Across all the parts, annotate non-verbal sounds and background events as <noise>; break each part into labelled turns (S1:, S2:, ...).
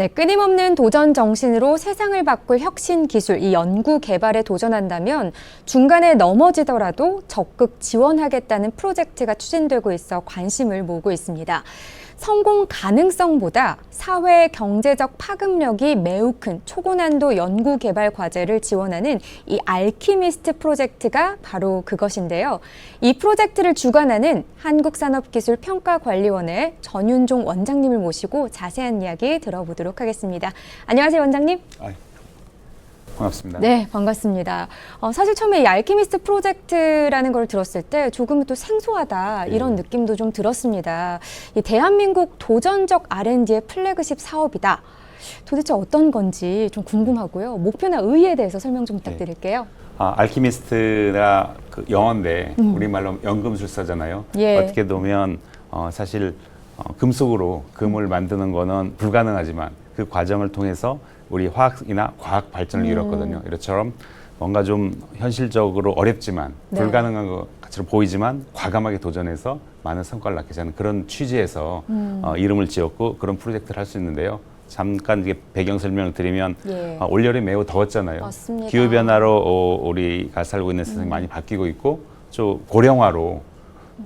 S1: 네, 끊임없는 도전 정신으로 세상을 바꿀 혁신 기술, 이 연구 개발에 도전한다면 중간에 넘어지더라도 적극 지원하겠다는 프로젝트가 추진되고 있어 관심을 모으고 있습니다. 성공 가능성보다 사회 경제적 파급력이 매우 큰 초고난도 연구 개발 과제를 지원하는 이 알키미스트 프로젝트가 바로 그것인데요. 이 프로젝트를 주관하는 한국산업기술평가관리원의 전윤종 원장님을 모시고 자세한 이야기 들어보도록 하겠습니다. 안녕하세요, 원장님.
S2: 아이, 반갑습니다.
S1: 네, 반갑습니다. 어, 사실 처음에 이 알키미스트 프로젝트라는 걸 들었을 때 조금 또 생소하다 이런
S2: 네.
S1: 느낌도 좀 들었습니다. 이 대한민국 도전적 R&D의 플래그십 사업이다. 도대체 어떤 건지 좀 궁금하고요. 목표나 의의에 대해서 설명 좀 부탁드릴게요.
S2: 아, 알키미스트가 그 영어인데
S1: 음.
S2: 우리말로 연금술사잖아요.
S1: 예.
S2: 어떻게 보면 어, 사실 어, 금속으로 금을 만드는 거는 불가능하지만 그 과정을 통해서 우리 화학이나 과학 발전을
S1: 음.
S2: 이뤘거든요. 이렇처럼 뭔가 좀 현실적으로 어렵지만
S1: 네.
S2: 불가능한 것처럼 보이지만 과감하게 도전해서 많은 성과를 낳게 하는 그런 취지에서
S1: 음.
S2: 어, 이름을 지었고 그런 프로젝트를 할 수 있는데요. 잠깐 이게 배경 설명을 드리면
S1: 예.
S2: 어, 올여름 매우 더웠잖아요.
S1: 맞습니다.
S2: 기후 변화로 어, 우리가 살고 있는 세상이 많이 바뀌고 있고 또 고령화로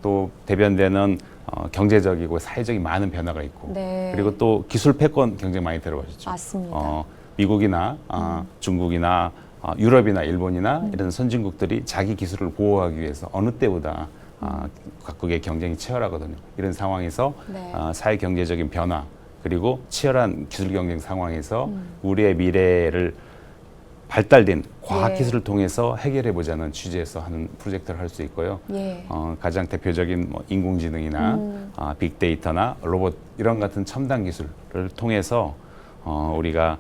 S2: 또 대변되는 어, 경제적이고 사회적인 많은 변화가 있고
S1: 네.
S2: 그리고 또 기술 패권 경쟁 많이 들어가셨죠.
S1: 맞습니다.
S2: 어, 미국이나 아, 중국이나 아, 유럽이나 일본이나
S1: 음.
S2: 이런 선진국들이 자기 기술을 보호하기 위해서 어느 때보다 아, 각국의 경쟁이 치열하거든요. 이런 상황에서
S1: 음. 네.
S2: 아, 사회 경제적인 변화 그리고 치열한 기술 경쟁 상황에서
S1: 음.
S2: 우리의 미래를 발달된 과학
S1: 예.
S2: 기술을 통해서 해결해 보자는 취지에서 하는 프로젝트를 할 수 있고요.
S1: 예.
S2: 어, 가장 대표적인 뭐 인공지능이나
S1: 음.
S2: 아, 빅데이터나 로봇 이런 같은 첨단 기술을 통해서 어, 우리가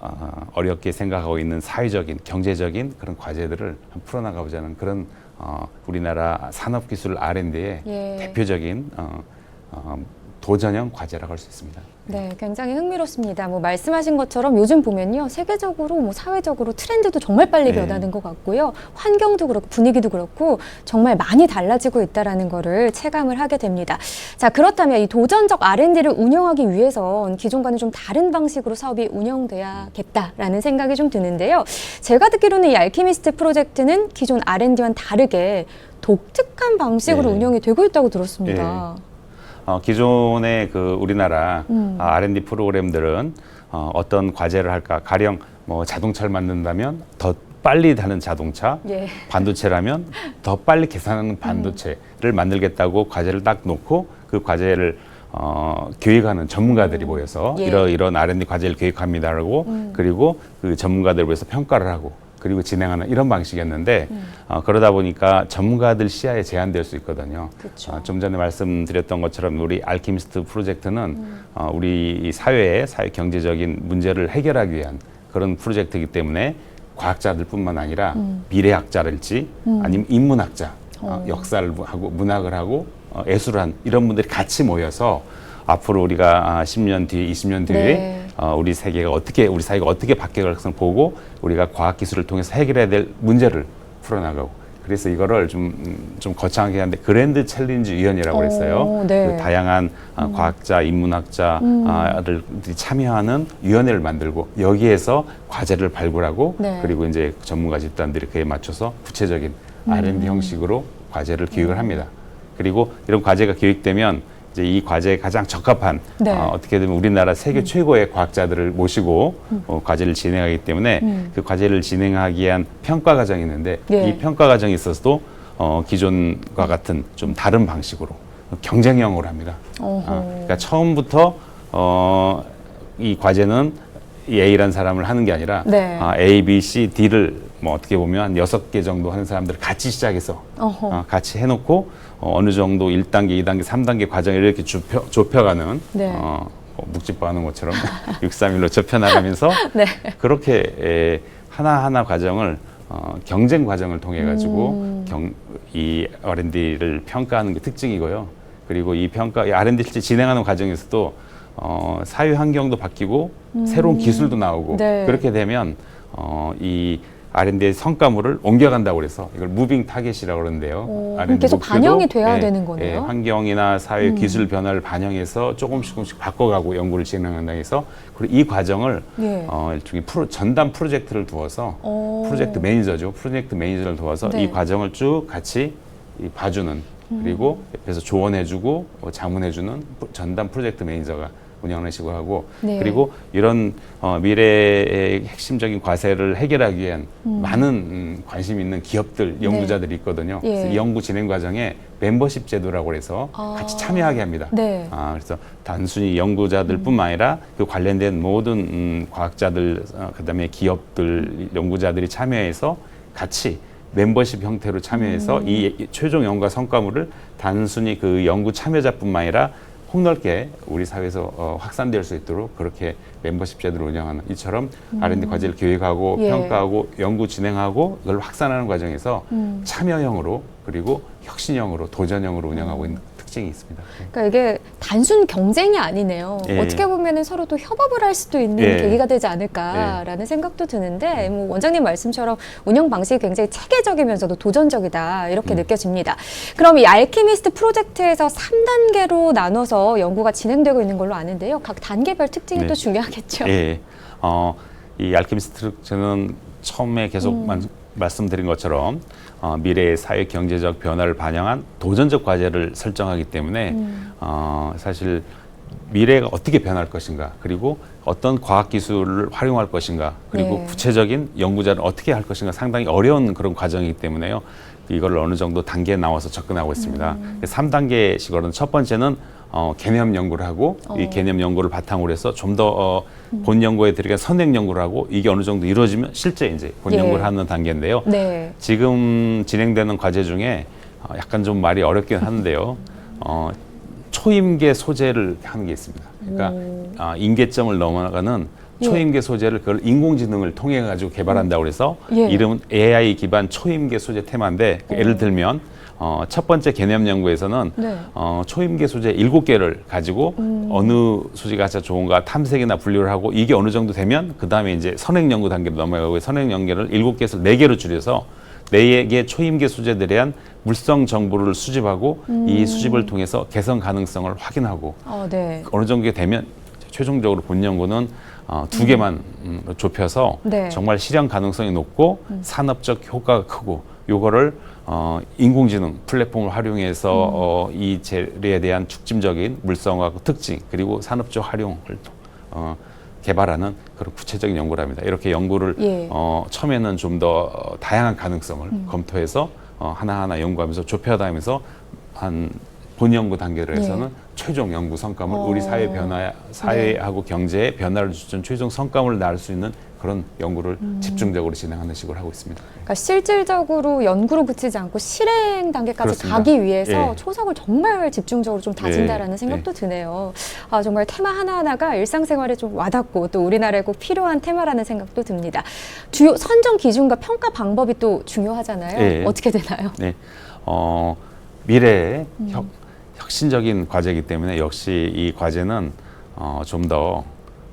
S2: 어, 어렵게 생각하고 있는 사회적인 경제적인 그런 과제들을 한번 풀어나가 보자는 그런 어, 우리나라 산업기술 R&D의
S1: 예.
S2: 대표적인 어, 어, 도전형 과제라고 할 수 있습니다.
S1: 네, 굉장히 흥미롭습니다. 뭐 말씀하신 것처럼 요즘 보면요, 세계적으로 뭐 사회적으로 트렌드도 정말 빨리
S2: 네.
S1: 변하는 것 같고요, 환경도 그렇고 분위기도 그렇고 정말 많이 달라지고 있다라는 거를 체감을 하게 됩니다. 자, 그렇다면 이 도전적 R&D를 운영하기 위해선 기존과는 좀 다른 방식으로 사업이 운영돼야겠다라는 생각이 좀 드는데요. 제가 듣기로는 이 알키미스트 프로젝트는 기존 R&D와는 다르게 독특한 방식으로
S2: 네.
S1: 운영이 되고 있다고 들었습니다.
S2: 어, 기존의 그 우리나라
S1: 음.
S2: 아, R&D 프로그램들은 어, 어떤 과제를 할까 가령 뭐 자동차를 만든다면 더 빨리 다는 자동차
S1: 예.
S2: 반도체라면 더 빨리 계산하는 반도체를 만들겠다고 과제를 딱 놓고 그 과제를 어, 기획하는 전문가들이 모여서
S1: 예.
S2: 이런 이런 R&D 과제를 기획합니다라고
S1: 음.
S2: 그리고 그 전문가들을 위해서 평가를 하고 그리고 진행하는 이런 방식이었는데
S1: 음.
S2: 어, 그러다 보니까 전문가들 시야에 제한될 수 있거든요.
S1: 그쵸.
S2: 어, 좀 전에 말씀드렸던 것처럼 우리 알키미스트 프로젝트는
S1: 음.
S2: 어, 우리 이 사회의 사회 경제적인 문제를 해결하기 위한 그런 프로젝트이기 때문에 과학자들뿐만 아니라
S1: 음.
S2: 미래학자랄지 아니면 인문학자, 어,
S1: 어.
S2: 역사를 하고 문학을 하고 어, 예술을 한 이런 분들이 같이 모여서 앞으로 우리가 아, 10년 뒤에, 20년 뒤에
S1: 네.
S2: 어, 우리 세계가 어떻게 우리 사회가 어떻게 바뀔 가능성 보고 우리가 과학 기술을 통해서 해결해야 될 문제를 풀어나가고 그래서 이거를 좀, 음, 좀 거창하게 하는데 그랜드 챌린지 위원이라고
S1: 오,
S2: 그랬어요.
S1: 네.
S2: 그 다양한 아, 과학자, 인문학자들 참여하는 위원회를 만들고 여기에서 과제를 발굴하고
S1: 네.
S2: 그리고 이제 전문가 집단들이 그에 맞춰서 구체적인 R&D 형식으로 과제를 기획을 합니다. 그리고 이런 과제가 기획되면 이제 이 과제에 가장 적합한
S1: 네.
S2: 어, 어떻게 되면 우리나라 세계 최고의 과학자들을 모시고 어, 과제를 진행하기 때문에
S1: 음.
S2: 그 과제를 진행하기 위한 평가 과정이 있는데
S1: 예.
S2: 이 평가 과정에 있어서도 어, 기존과 같은 좀 다른 방식으로 경쟁형으로 합니다.
S1: 어허.
S2: 어, 그러니까 처음부터 어, 이 과제는 이 A라는 사람을 하는 게 아니라
S1: 네.
S2: 아, A, B, C, D를 뭐 어떻게 보면 한 여섯 개 정도 하는 사람들을 같이 시작해서
S1: 어허.
S2: 어, 같이 해놓고 어, 어느 정도 1단계, 2단계, 3단계 과정을 이렇게 좁혀, 좁혀가는
S1: 네.
S2: 어, 뭐 묵집바 하는 것처럼 <laughs> 631로 좁혀나가면서 <laughs>
S1: 네.
S2: 그렇게 에, 하나하나 과정을 어, 경쟁 과정을 통해 가지고
S1: 음.
S2: 경, 이 R&D를 평가하는 게 특징이고요. 그리고 이 평가, 이 R&D 실제 진행하는 과정에서도 어, 사회 환경도 바뀌고 새로운 기술도 나오고
S1: 음. 네.
S2: 그렇게 되면 어, 이 R&D의 성과물을 옮겨간다고 그래서 이걸 무빙 타겟이라고 그러는데요.
S1: 오,
S2: R&D
S1: 계속 반영이 돼야
S2: 예,
S1: 되는 거네요?
S2: 예, 환경이나 사회
S1: 음.
S2: 기술 변화를 반영해서 조금씩 조금씩 바꿔가고 연구를 진행한다 해서 그리고 이 과정을
S1: 예.
S2: 어, 일종의 프로, 전담 프로젝트를 두어서
S1: 어.
S2: 프로젝트 매니저죠. 프로젝트 매니저를 도와서
S1: 네. 음.
S2: 이 과정을 쭉 같이 이 봐주는 그리고 옆에서 조언해주고 어, 자문해주는 프- 전담 프로젝트 매니저가 운영하는 식으로 하고
S1: 네.
S2: 그리고 이런 어, 미래의 핵심적인 과제를 해결하기 위한 많은 음, 관심 있는 기업들 연구자들이 있거든요.
S1: 네. 예.
S2: 그래서 이 연구 진행 과정에 멤버십 제도라고 해서
S1: 아.
S2: 같이 참여하게 합니다.
S1: 네.
S2: 아, 그래서 단순히 연구자들뿐만 아니라 그 관련된 모든 음, 과학자들, 어, 그다음에 기업들, 연구자들이 참여해서 같이 멤버십 형태로 참여해서
S1: 음.
S2: 이 최종 연구와 성과물을 단순히 그 연구 참여자뿐만 아니라 폭넓게 우리 사회에서 어, 확산될 수 있도록 그렇게 멤버십 제도를 운영하는 이처럼 R&D 과제를 기획하고
S1: 음. 예.
S2: 평가하고 연구 진행하고 이걸 확산하는 과정에서
S1: 음.
S2: 참여형으로 그리고 혁신형으로 도전형으로 운영하고 있는 특징이 있습니다.
S1: 그러니까 이게 단순 경쟁이 아니네요.
S2: 예.
S1: 어떻게 보면은 서로 또 협업을 할 수도 있는
S2: 예.
S1: 계기가 되지 않을까라는 생각도 드는데 뭐 원장님 말씀처럼 운영 방식이 굉장히 체계적이면서도 도전적이다 이렇게
S2: 음.
S1: 느껴집니다. 그럼 이 알키미스트 프로젝트에서 3단계로 나눠서 연구가 진행되고 있는 걸로 아는데요. 각 단계별 특징이
S2: 네.
S1: 또 중요하겠죠.
S2: 예. 어, 이 알케미스트 저는 처음에 계속
S1: 음.
S2: 만- 말씀드린 것처럼 어, 미래의 사회 경제적 변화를 반영한 도전적 과제를 설정하기 때문에
S1: 음.
S2: 어, 사실 미래가 어떻게 변할 것인가 그리고 어떤 과학 기술을 활용할 것인가 그리고
S1: 네.
S2: 구체적인 연구자를 어떻게 할 것인가 상당히 어려운 그런 과정이기 때문에요. 이걸 어느 정도 단계에 나와서 접근하고 있습니다.
S1: 음.
S2: 삼 3단계식으로는 첫 번째는 어, 개념 연구를 하고 이
S1: 어.
S2: 개념 연구를 바탕으로 해서 좀더 어, 본 연구에 들어간 선행 연구를 하고 이게 어느 정도 이루어지면 실제 이제 본
S1: 예.
S2: 연구를 하는 단계인데요.
S1: 네.
S2: 지금 진행되는 과제 중에 어, 약간 좀 말이 어렵긴 한데요. 어, 초임계 소재를 하는 게 있습니다. 그러니까
S1: 오.
S2: 아, 임계점을 넘어가는
S1: 예.
S2: 초임계 소재를 그걸 인공지능을 통해 가지고 개발한다고 그래서
S1: 예.
S2: 이름은 AI 기반 초임계 소재 테마인데 그
S1: 오.
S2: 예를 들면 어, 첫 번째 개념 연구에서는
S1: 네.
S2: 어, 초임계 소재 일곱 개를 가지고
S1: 음.
S2: 어느 소재가 진짜 좋은가 탐색이나 분류를 하고 이게 어느 정도 되면 그 다음에 이제 선행 연구 단계로 넘어가고 선행 연계를 일곱 개에서 네 개로 줄여서 네개 초임계 소재들에 대한 물성 정보를 수집하고
S1: 음.
S2: 이 수집을 통해서 개선 가능성을 확인하고
S1: 어, 네.
S2: 어느 정도 되면 최종적으로 본 연구는 어, 두 개만 음, 좁혀서
S1: 네.
S2: 정말 실현 가능성이 높고 산업적 효과가 크고 요거를 어, 인공지능 플랫폼을 활용해서 어, 이 재료에 대한 축침적인 물성과 특징 그리고 산업적 활용을 또, 어, 개발하는 그런 구체적인 연구를 합니다. 이렇게 연구를
S1: 예.
S2: 어, 처음에는 좀 더 다양한 가능성을 검토해서 어, 하나하나 연구하면서 좁혀가면서 한 본연구 단계를 해서는 최종 연구 성과물,
S1: 어.
S2: 우리 사회 변화, 사회하고 경제에 변화를 주는 최종 성과물을 낳을 수 있는 그런 연구를 집중적으로 진행하는 식으로 하고 있습니다.
S1: 그러니까 실질적으로 연구로 그치지 않고 실행 단계까지
S2: 그렇습니다.
S1: 가기 위해서
S2: 예.
S1: 초석을 정말 집중적으로 좀 다진다라는
S2: 예.
S1: 생각도 드네요. 아, 정말 테마 하나하나가 일상생활에 좀 와닿고 또 우리나라에 꼭 필요한 테마라는 생각도 듭니다. 주요 선정 기준과 평가 방법이 또 중요하잖아요.
S2: 예.
S1: 어떻게 되나요?
S2: 네, 어, 미래의
S1: 음.
S2: 혁, 혁신적인 과제이기 때문에 역시 이 과제는 어, 좀더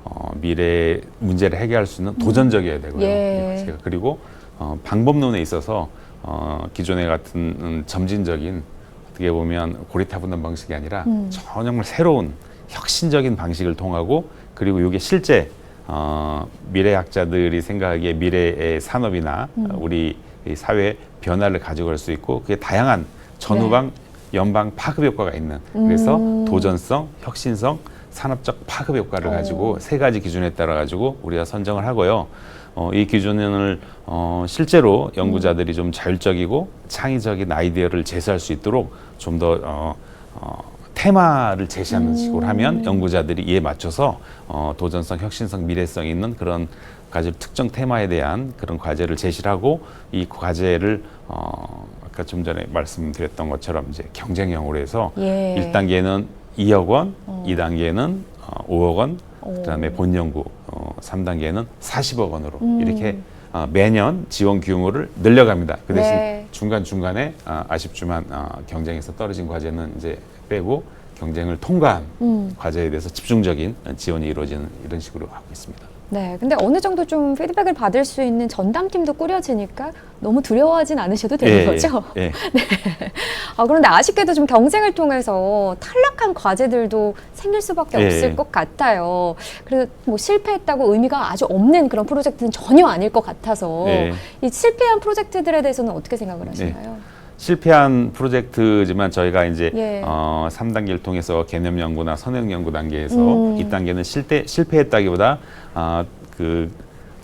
S2: 어, 미래 문제를 해결할 수 있는 도전적이어야 되고요.
S1: 예.
S2: 이 과제가. 그리고 어, 방법론에 있어서 어, 기존의 같은 음, 점진적인 어떻게 보면 고리타분한 방식이 아니라
S1: 음.
S2: 정말 새로운 혁신적인 방식을 통하고 그리고 이게 실제 어, 미래학자들이 생각하기에 미래의 산업이나
S1: 음.
S2: 어, 우리 이 사회 변화를 가져갈 수 있고 그게 다양한 전후방 연방 파급 효과가 있는 그래서
S1: 음.
S2: 도전성, 혁신성, 산업적 파급 효과를
S1: 어.
S2: 가지고 세 가지 기준에 따라 가지고 우리가 선정을 하고요. 어, 이 기준을 어, 실제로 연구자들이 좀 자율적이고 창의적인 아이디어를 제시할 수 있도록 좀더 어, 어, 테마를 제시하는
S1: 음.
S2: 식으로 하면 연구자들이 이에 맞춰서 어, 도전성, 혁신성, 미래성 있는 그런 과제 특정 테마에 대한 그런 과제를 제시를 하고 이 과제를 어, 아까 좀 전에 말씀드렸던 것처럼 이제 경쟁형으로 해서
S1: 예.
S2: 일 1단계는 2억 원,
S1: 어.
S2: 이 2단계는 어, 5억 원,
S1: 오.
S2: 그다음에 본연구 어, 3단계는 40억 원으로
S1: 음.
S2: 이렇게 어, 매년 지원 규모를 늘려갑니다. 그 대신
S1: 네.
S2: 중간 중간에 아, 아쉽지만 아, 경쟁에서 떨어진 과제는 이제 빼고 경쟁을 통과한
S1: 음.
S2: 과제에 대해서 집중적인 지원이 이루어지는 이런 식으로 하고 있습니다.
S1: 네, 근데 어느 정도 좀 피드백을 받을 수 있는 전담팀도 꾸려지니까 너무 두려워하진 않으셔도 되는
S2: 예,
S1: 거죠. <laughs>
S2: 예, 예. <laughs>
S1: 아, 그런데 아쉽게도 좀 경쟁을 통해서 탈락한 과제들도 생길 수밖에
S2: 예.
S1: 없을 것 같아요. 그래서 뭐 실패했다고 의미가 아주 없는 그런 프로젝트는 전혀 아닐 것 같아서
S2: 예.
S1: 이 실패한 프로젝트들에 대해서는 어떻게 생각을 하시나요?
S2: 실패한 프로젝트지만 저희가 이제
S1: 예.
S2: 어, 3단계를 통해서 개념 연구나 선행 연구 단계에서
S1: 음.
S2: 이 단계는 실패 실패했다기보다 아, 그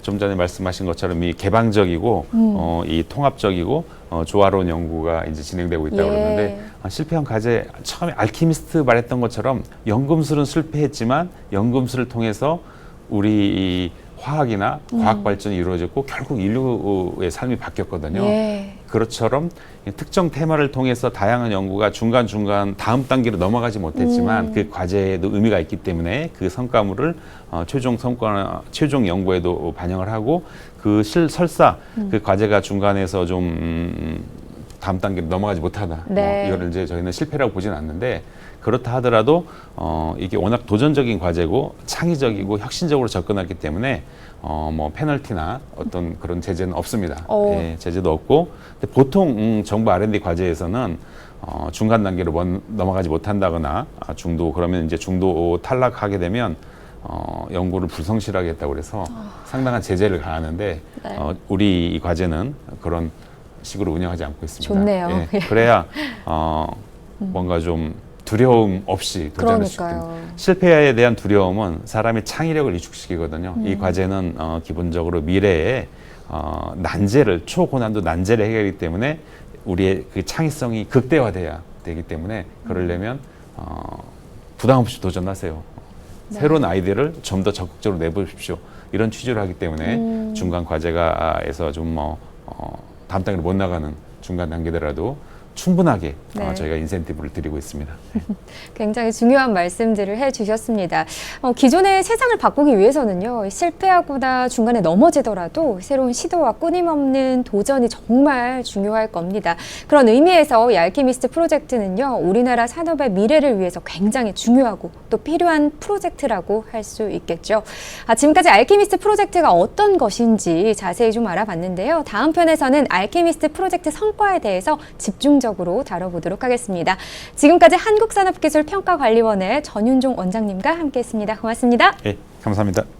S2: 좀 전에 말씀하신 것처럼 이 개방적이고
S1: 음.
S2: 어, 이 통합적이고 어, 조화로운 연구가 이제 진행되고 있다고
S1: 예.
S2: 그러는데 아, 실패한 과제 처음에 알키미스트 말했던 것처럼 연금술은 실패했지만 연금술을 통해서 우리 이 화학이나
S1: 음.
S2: 과학 발전이 이루어졌고 결국 인류의 삶이 바뀌었거든요.
S1: 예.
S2: 그것처럼 특정 테마를 통해서 다양한 연구가 중간중간 다음 단계로 넘어가지 못했지만
S1: 음.
S2: 그 과제에도 의미가 있기 때문에 그 성과물을 어, 최종 성과 최종 연구에도 반영을 하고 그 실 설사
S1: 음.
S2: 그 과제가 중간에서 좀 음, 다음 단계로 넘어가지 못하다
S1: 네.
S2: 뭐 이거를 이제 저희는 실패라고 보지는 않는데 그렇다 하더라도 어, 이게 워낙 도전적인 과제고 창의적이고 혁신적으로 접근했기 때문에 어, 뭐 페널티나 어떤 그런 제재는 없습니다.
S1: 오.
S2: 예, 제재도 없고 근데 보통 음, 정부 R&D 과제에서는 어, 중간 단계로 먼, 넘어가지 못한다거나 아, 중도 그러면 이제 중도 탈락하게 되면 어, 연구를 불성실하게 했다고 그래서 상당한 제재를 가하는데
S1: 네.
S2: 어, 우리 이 과제는 그런 식으로 운영하지 않고 있습니다.
S1: 좋네요.
S2: 예, <laughs>
S1: 예.
S2: 그래야 어, 뭔가 좀 두려움 없이 도전할 수.
S1: 그러니까요.
S2: 실패에 대한 두려움은 사람의 창의력을 위축시키거든요. 이
S1: 음.
S2: 과제는 어, 기본적으로 미래에 어, 난제를 초고난도 난제를 해결하기 때문에 우리의 그 창의성이 극대화돼야 되기 때문에 그러려면 어, 부담 없이 도전하세요.
S1: 네.
S2: 새로운 아이디어를 좀 더 적극적으로 내보십시오. 이런 취지를 하기 때문에
S1: 음.
S2: 중간 과제가에서 좀뭐 어, 다음 단계로 못 나가는 중간 단계더라도 충분하게
S1: 네.
S2: 어, 저희가 인센티브를 드리고 있습니다. <laughs>
S1: 굉장히 중요한 말씀들을 해주셨습니다. 어, 기존의 세상을 바꾸기 위해서는요, 실패하거나 중간에 넘어지더라도 새로운 시도와 끊임없는 도전이 정말 중요할 겁니다. 그런 의미에서 이 알키미스트 프로젝트는요, 우리나라 산업의 미래를 위해서 굉장히 중요하고 또 필요한 프로젝트라고 할 수 있겠죠. 아, 지금까지 알키미스트 프로젝트가 어떤 것인지 자세히 좀 알아봤는데요. 다음 편에서는 알키미스트 프로젝트 성과에 대해서 집중 적으로 다뤄보도록 하겠습니다. 지금까지 한국산업기술평가관리원의 전윤종 원장님과 함께했습니다. 고맙습니다.
S2: 예, 감사합니다.